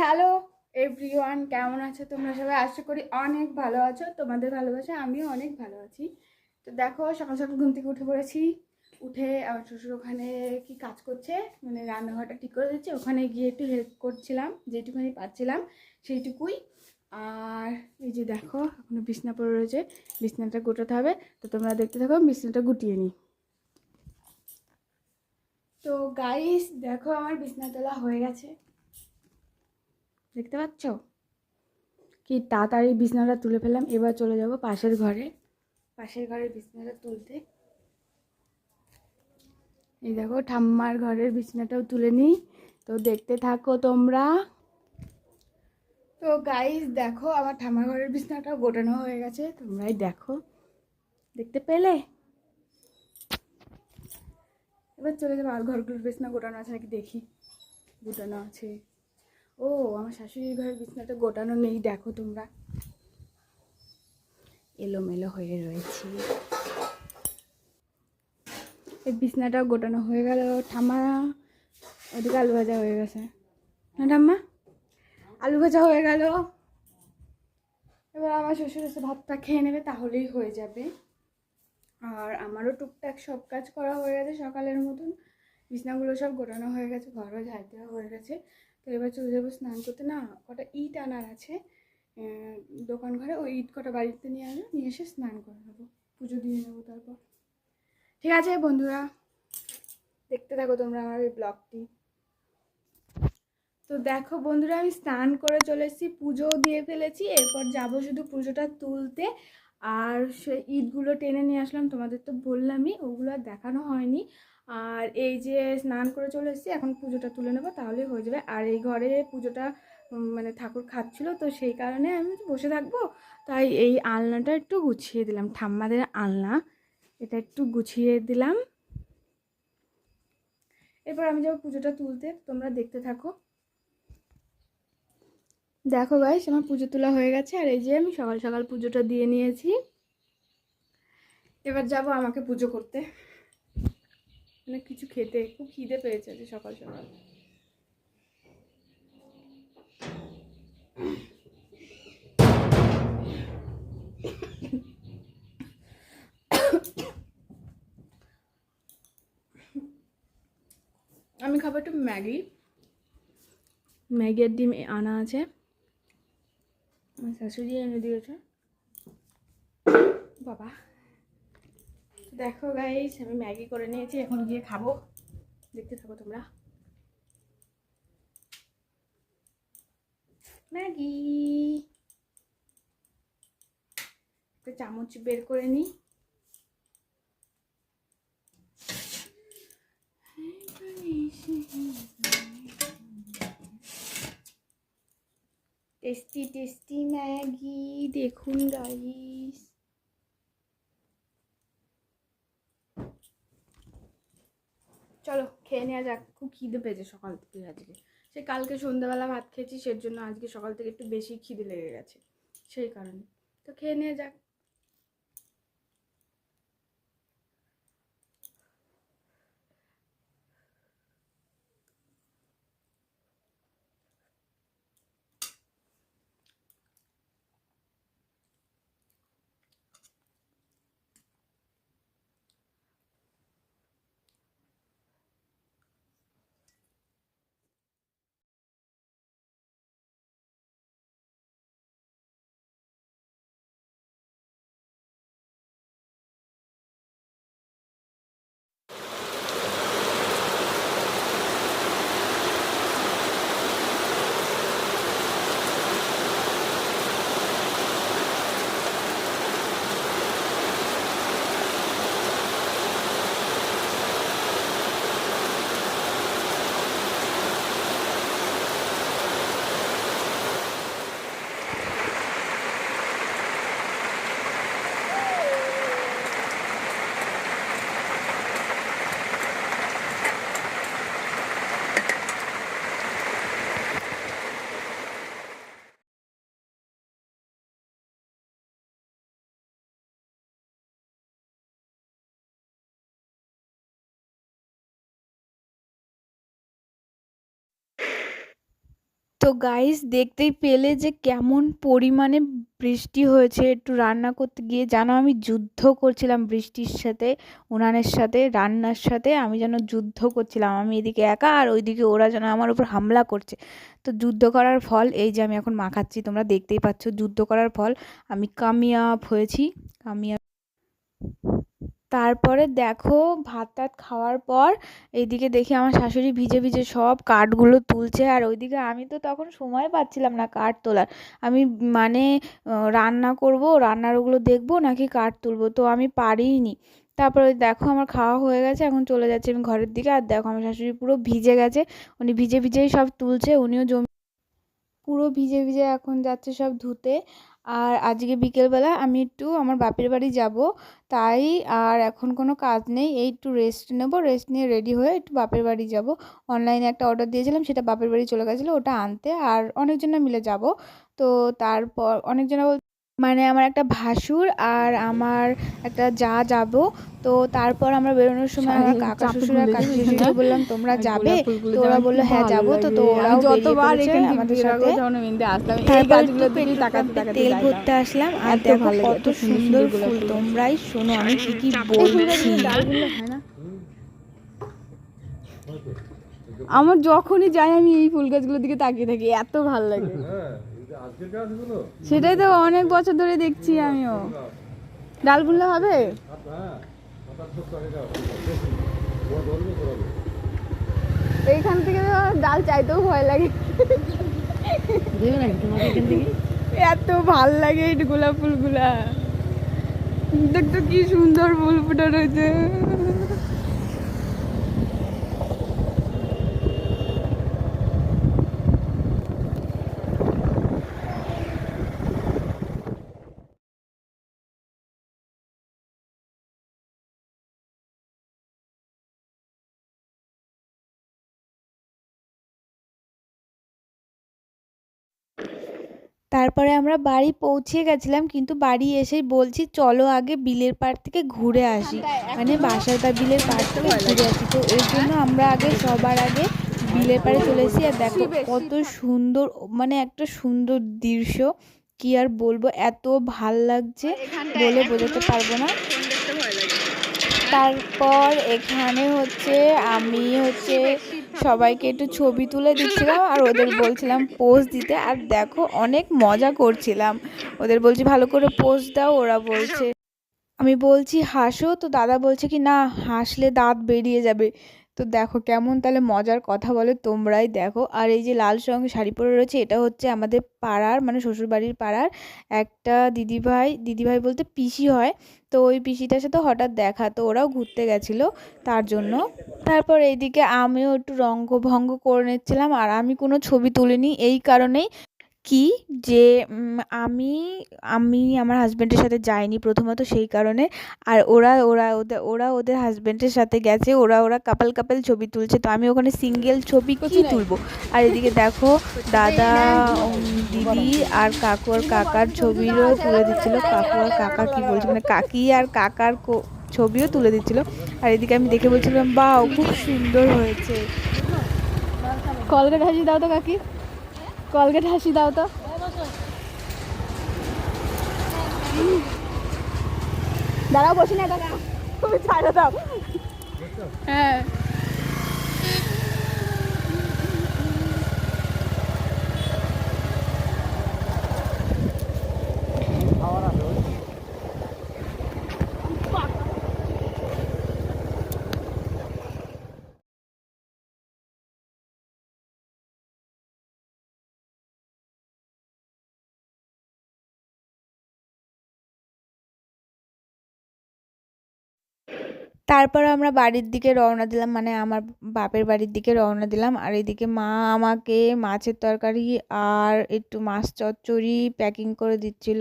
Hello everyone কেমন আছো তোমরা সবাই? আশা করি অনেক ভালো আছো। তোমাদের ভালোবাসা আমিও অনেক ভালো আছি। তো দেখো, সকাল সকাল ঘুম থেকে উঠে পড়েছি। উঠে আমার শ্বশুর ওখানে কি কাজ করছে? মানে রান্নাঘরটা ঠিক করে দিচ্ছে। ওখানে গিয়ে একটু হেল্প করছিলাম, যেটুকুনি পাচ্ছিলাম সেইটুকুই। আর এই যে দেখো, এখনও বিছনা পড়ে রয়েছে। বিছনাটা গোটাতে হবে। তো তোমরা দেখতে থাকো, বিছনাটা গুটিয়ে নিই। তো গাইস দেখো আমার বিছনা তোলা হয়ে গেছে। দেখতে পাচ্ছ? কি তাড়াতাড়ি বিছনাটা তুলে ফেললাম, এবার চলে যাব পাশের ঘরে। পাশের ঘরের বিছনাটা তুলতে। এই দেখো, ঠাম্মার ঘরের বিছনাটাও তুলে নিই। তো দেখতে থাকো তোমরা। তো গাইস দেখো, আমার ঠাম্মার ঘরের বিছনাটাও গোটানো হয়ে গেছে। তোমরাই দেখো। দেখতে পেলে? এবার চলে যাব, আর ঘরগুলোর বিছনা গোটানো আছে নাকি দেখি। গোটানো আছে। ও, আমার শাশুড়ির ঘরের বিছনাটা গোটানো নেই, দেখো তোমরা। এলোমেলো হয়ে রয়েছে। এই বিছনাটাও গোটানো হয়ে গেল। ঠাম্মা, ওদিকে আলু ভাজা হয়ে গেছে। না ঠাম্মা, আলু ভাজা হয়ে গেল। এবার আমার শ্বশুর এসে ভাতটা খেয়ে নেবে, তাহলেই হয়ে যাবে। আর আমারও টুকটাক সব কাজ করা হয়ে গেছে সকালের মতন। বিছনাগুলো সব গোটানো হয়ে গেছে, ঘরও ঝাড় দেওয়া হয়ে গেছে। তো এবার চলে যাব স্নান করতে। না, কটা ইট আনার আছে। দোকান ঘরে ওই ইট কটা বাড়িতে নিয়ে আসব নিয়ে এসে স্নান করে নেব। পুজো দিয়ে নেব তারপর। ঠিক আছে বন্ধুরা, দেখতে থাকো তোমরা আমার এই ব্লগটি। তো দেখো বন্ধুরা, আমি স্নান করে চলে এসেছি, পুজোও দিয়ে ফেলেছি, এরপর যাব শুধু পুজোটা তুলতে। আর সে ইটগুলো টেনে নিয়ে আসলাম, তোমাদের তো বললামই, ওগুলো আর দেখানো হয়নি। আর এই যে স্নান করে চলে এসেছি, এখন পুজোটা তুলে নেব, তাহলেই হয়ে যাবে। আর এই ঘরে পুজোটা মানে ঠাকুর খাচ্ছিল, তো সেই কারণে আমি বসে থাকব। তাই এই আলনাটা একটু গুছিয়ে দিলাম, ঠাম্মাদের আলনা। এটা একটু গুছিয়ে দিলাম। এরপর আমি যাব পুজোটা তুলতে, তোমরা দেখতে থাকো। দেখো গাইস আমার পুজো তোলা হয়ে গেছে, আর এই যে আমি সকাল সকাল পুজোটা দিয়ে নিয়েছি। এবার যাব আমাকে পুজো করতে। মানে কিছু খেতে। খুব খিদে পেয়েছে যে সকাল সকাল। আমি খাব একটু ম্যাগি। ম্যাগি আর ডিম আনা আছে। আমার শাশুড়ি এনে দিয়েছে। বাবা। দেখো গাইস আমি ম্যাগি করে নিয়েছি, এখন গিয়ে খাব। দেখতে থাকো তোমরা। ম্যাগি। একটা চামচ বের করে নিই টেস্টি টেস্টি ম্যাগি, দেখুন গাইস চলো, খেয়ে নেওয়া যাক। খুব খিদে পেয়েছে সকাল থেকে আজকে। সে কালকে সন্ধ্যাবেলা ভাত খেয়েছি সের জন্য আজকে সকাল থেকে একটু বেশি খিদে লেগে গেছে। সেই কারণে। তো খেয়ে নেওয়া যাক। তো গাইস দেখতেই পেলে যে কেমন পরিমাণে বৃষ্টি হয়েছে। একটু রান্না করতে গিয়ে জানো আমি যুদ্ধ করছিলাম বৃষ্টির সাথে, উনানের সাথে, রান্নার সাথে। আমি যেন যুদ্ধ করছিলাম, আমি এদিকে একা আর ওইদিকে ওরা যেন আমার উপর হামলা করছে। তো যুদ্ধ করার ফল, এই যে আমি এখন মাখাচ্ছি, তোমরা দেখতেই পাচ্ছ, যুদ্ধ করার ফল। আমি কামিয়াব হয়েছি, কামিয়াব তারপরে দেখো ভাত টাত খাওয়ার পর এইদিকে দেখি আমার শাশুড়ি ভিজে ভিজে সব কাঠগুলো তুলছে। আর ওইদিকে আমি তো তখন সময় পাচ্ছিলাম না কাঠ তোলার। আমি মানে রান্না করব, রান্নার ওগুলো দেখব নাকি কাঠ তুলবো? তো আমি পারিনি তারপরে দেখো আমার খাওয়া হয়ে গেছে, এখন চলে যাচ্ছি আমি ঘরের দিকে। আর দেখো আমার শাশুড়ি পুরো ভিজে গেছে। উনি ভিজে ভিজেই সব তুলছে, উনিও জমি পুরো ভিজে ভিজে এখন যাচ্ছে সব ধুতে। আর আজকে বিকেলবেলা আমি একটু আমার বাপের বাড়ি যাব, তাই আর এখন কোনো কাজ নেই, এই একটু রেস্ট নেব রেস্ট নিয়ে রেডি হয়ে একটু বাপের বাড়ি যাব। অনলাইনে একটা অর্ডার দিয়েছিলাম, সেটা বাপের বাড়ি চলে গেছিল, ওটা আনতে, আর অনেকজনে মিলে যাব। তো তারপর অনেকজনে বল মানে আমার একটা ভাসুর আর আমার একটা যা যাব। তো তারপর আমরা বেরোনোর সময় আমার কাকা শ্বশুর আর কাকি শ্বশুরকে বললাম তোমরা যাবে? তো ওরা বলল হ্যাঁ যাব। তো তো ওরাও যতবার আমাদের সাথে। আসলাম এই তারপর দিকেই পেট্রোল তাকাতে তাকাতে তেল। ভরতে আসলাম। আর দেখো কত সুন্দর ফুল। তোমরাই শোনো আমি কি কি বলছি। না? আমার যখনই যাই আমি এই ফুল গাছগুলোর দিকে তাকিয়ে থাকি এত ভালো লাগে। সেটাই তো অনেক বছর ধরে দেখছি আমিও। ডালগুলো হবে? এইখান থেকে তো ডাল চাইতেও ভয় লাগে। এত ভালো লাগে এই গোলাপ ফুলগুলা। দেখতো কি সুন্দর ফুল ফুটে রয়েছে তারপরে আমরা বাড়ি পৌঁছে গেছিলাম, কিন্তু বাড়ি এসেই বলছি, চলো আগে বিলের পাড় থেকে ঘুরে আসি। মানে বাসার বা বিলের পাড় থেকে ঘুরে আসি। তো ওই জন্য আমরা আগে সবার আগে বিলের পাড়ে চলে এসেছি। আর দেখো কত সুন্দর মানে একটা সুন্দর দৃশ্য। কি আর বলব, এত ভালো লাগছে বলে বোঝাতে পারব না। তারপর এখানে হচ্ছে আমি হচ্ছে সবাইকে একটু ছবি তুলে দিচ্ছিলাম আর ওদের বলছিলাম পোজ দিতে। আর দেখো, অনেক মজা করছিলাম। ওদের বলছি, ভালো করে পোজ দাও। ওরা বলছে, আমি বলছি, হাসো? তো দাদা বলছে কি, না, হাসলে দাঁত বেরিয়ে যাবে। তো দেখো কেমন তাহলে মজার কথা বলে তোমরাই দেখো। আর এই যে লাল সঙ্গে শাড়ি পরে রয়েছে, এটা হচ্ছে আমাদের পাড়ার মানে শ্বশুরবাড়ির পাড়ার একটা দিদিভাই দিদিভাই বলতে পিসি হয়। তো ওই পিসিটার সাথে হঠাৎ দেখা, তো ওরাও ঘুরতে গেছিল তার জন্য। তারপর এইদিকে আমিও একটু রঙ্গ ভঙ্গ করে নিচ্ছিলাম, আর আমি কোনো ছবি তুলিনি, এই কারণেই কি যে আমি আমি আমার হাজব্যান্ডের সাথে যাইনি প্রথমত সেই কারণে। আর ওরা ওরা ওদের ওরা ওদের হাজব্যান্ডের সাথে গেছে ওরা ওরা কাপাল কাপাল ছবি তুলছে। তো আমি ওখানে সিঙ্গেল ছবি কি তুলবো? আর এদিকে দেখো দাদা দিদি আর কাকু আর কাকার ছবিরও তুলে দিচ্ছিল। কাকু আর কাকা কি বলছে? মানে কাকি আর কাকার ছবিও তুলে দিচ্ছিল। আর এদিকে আমি দেখে বলছিলাম বাহ খুব সুন্দর হয়েছে। কলকাতা হাসি দাও তো কাকি। কলগেট হাসি দাও তো। দাঁড়াও বসি না দাঁড়াও তুমি ছাড়ো দাও। হ্যাঁ। তারপর আমরা বাড়ির দিকে রওনা দিলাম মানে আমার বাপের বাড়ির দিকে রওনা দিলাম। আর এদিকে মা আমাকে মাছের তরকারি আর একটু মাছ চচ্চড়ি প্যাকিং করে দিচ্ছিল।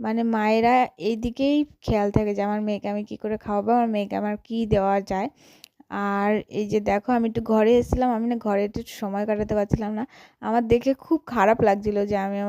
মানে মায়েরা এইদিকেই খেয়াল থাকে যে, আমার মেয়েকে আমি কী করে খাওয়াবো? আমার মেয়েকে আমার কী দেওয়া যায়? আর এই যে দেখো, আমি একটু ঘরে এসেছিলাম। আমি না ঘরে একটু সময় কাটাতে পারছিলাম না। আমার দেখে খুব খারাপ লাগছিল যে আমি